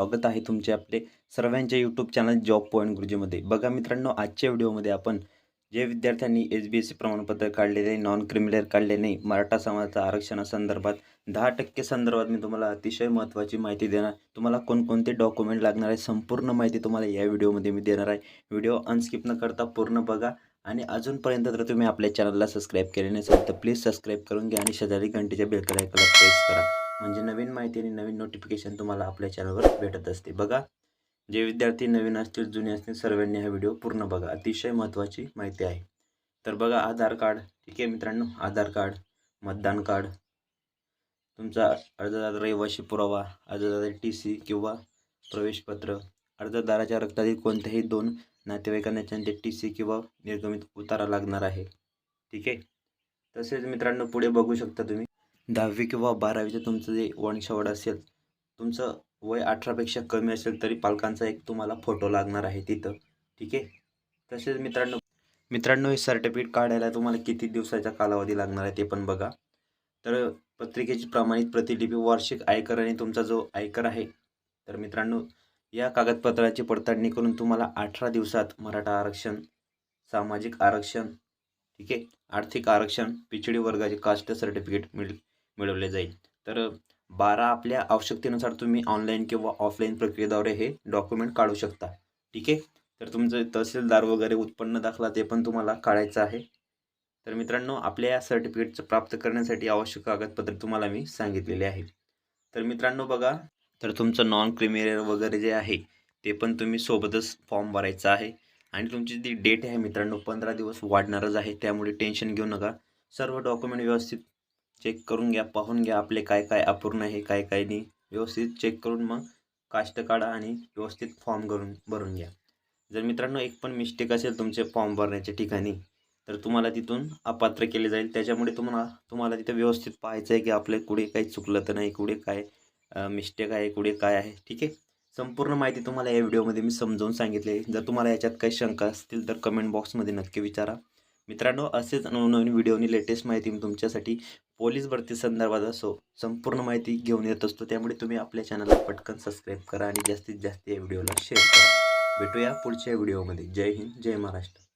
स्वागत आहे तुमचे आपले सर्वांच्या यूट्यूब चॅनल जॉब पॉईंट गुरुजीमध्ये बघा मित्रांनो आजच्या व्हिडिओमध्ये आपण जे विद्यार्थ्यांनी एस बी एस सी प्रमाणपत्र काढलेले नॉन क्रिमिनल काढले नाही मराठा समाजाच्या आरक्षणासंदर्भात दहा टक्के संदर्भात मी तुम्हाला अतिशय महत्त्वाची माहिती देणार. तुम्हाला कोणकोणते डॉक्युमेंट लागणार आहे संपूर्ण माहिती तुम्हाला या व्हिडिओमध्ये मी देणार आहे. व्हिडिओ अनस्किप न करता पूर्ण बघा आणि अजूनपर्यंत जर तुम्ही आपल्या चॅनलला सबस्क्राईब केले नसेल तर प्लीज सबस्क्राईब करून घ्या आणि शेजारी घंटेच्या बेलकडे प्रेस करा. म्हणजे नवीन माहिती आणि नवीन नोटिफिकेशन तुम्हाला आपल्या चॅनलवर भेटत असते. बघा जे विद्यार्थी नवीन असतील जुने असतील सर्वांनी हा व्हिडिओ पूर्ण बघा. अतिशय महत्त्वाची माहिती आहे. तर बघा आधार कार्ड ठीक आहे मित्रांनो? आधार कार्ड मतदान कार्ड तुमचा अर्जदार रहिवाशी पुरावा अर्जदार टी सी किंवा प्रवेशपत्र अर्जदाराच्या रक्तातील कोणत्याही दोन नातेवाईकांना त्यांचे टी सी किंवा निर्गमित उतारा लागणार आहे. ठीक आहे? तसेच मित्रांनो पुढे बघू शकता तुम्ही. दहावी किंवा बारावीचं तुमचं जे वंशावळ असेल तुमचं वय अठरापेक्षा कमी असेल तरी पालकांचा एक तुम्हाला फोटो लागणार आहे तिथं. ठीक आहे? तसेच मित्रांनो मित्रांनो हे सर्टिफिकेट काढायला तुम्हाला किती दिवसाचा कालावधी लागणार आहे ते पण बघा. तर पत्रिकेची प्रमाणित प्रतिलिपी वार्षिक आयकर आणि तुमचा जो आयकर आहे तर मित्रांनो या कागदपत्राची पडताळणी करून तुम्हाला अठरा दिवसात मराठा आरक्षण सामाजिक आरक्षण ठीक आहे? आर्थिक आरक्षण पिछडी वर्गाचे कास्ट सर्टिफिकेट मिळेल. मिळवले जाईल. तर बारा आपल्या आवश्यकतेनुसार तुम्ही ऑनलाईन किंवा ऑफलाईन प्रक्रियेद्वारे हे डॉक्युमेंट काढू शकता. ठीक आहे? तर तुमचं तहसीलदार वगैरे उत्पन्न दाखला ते पण तुम्हाला काढायचं आहे. तर मित्रांनो आपल्या या सर्टिफिकेटचं प्राप्त करण्यासाठी आवश्यक कागदपत्र तुम्हाला मी सांगितलेले आहे. तर मित्रांनो बघा तर तुमचं नॉन क्रिमिनल वगैरे जे आहे ते पण तुम्ही सोबतच फॉर्म भरायचा आहे. आणि तुमची जी डेट आहे मित्रांनो पंधरा दिवस वाढणारच आहे. त्यामुळे टेन्शन घेऊ नका. सर्व डॉक्युमेंट व्यवस्थित चेक करून घ्या पाहून घ्या आपले काय काय अपूर्ण आहे काय काय नाही. व्यवस्थित चेक करून मग कास्ट काढा आणि व्यवस्थित फॉर्म भरून भरून घ्या. जर मित्रांनो एक पण मिस्टेक असेल तुमचे फॉर्म भरण्याच्या ठिकाणी तर तुम्हाला तिथून अपात्र केले जाईल. त्याच्यामुळे तुम्हाला तुम्हाला तिथं व्यवस्थित पाहायचं आहे की आपले कुठे काही चुकलं तर नाही कुठे काय मिस्टेक आहे कुठे काय आहे. ठीक आहे? संपूर्ण माहिती तुम्हाला या व्हिडिओमध्ये मी समजावून सांगितली जर तुम्हाला याच्यात काही शंका असतील तर कमेंट बॉक्समध्ये नक्की विचारा. मित्रांनो असेच नवनवीन व्हिडिओनी लेटेस्ट माहिती मी तुमच्यासाठी पोलीस भरती संदर्भात असो संपूर्ण माहिती घेऊन येत असतो. त्यामुळे तुम्ही आपल्या चॅनलला पटकन सबस्क्राईब करा आणि जास्तीत जास्त या व्हिडिओला शेअर करा. भेटूया पुढच्या व्हिडिओमध्ये. जय हिंद जय महाराष्ट्र.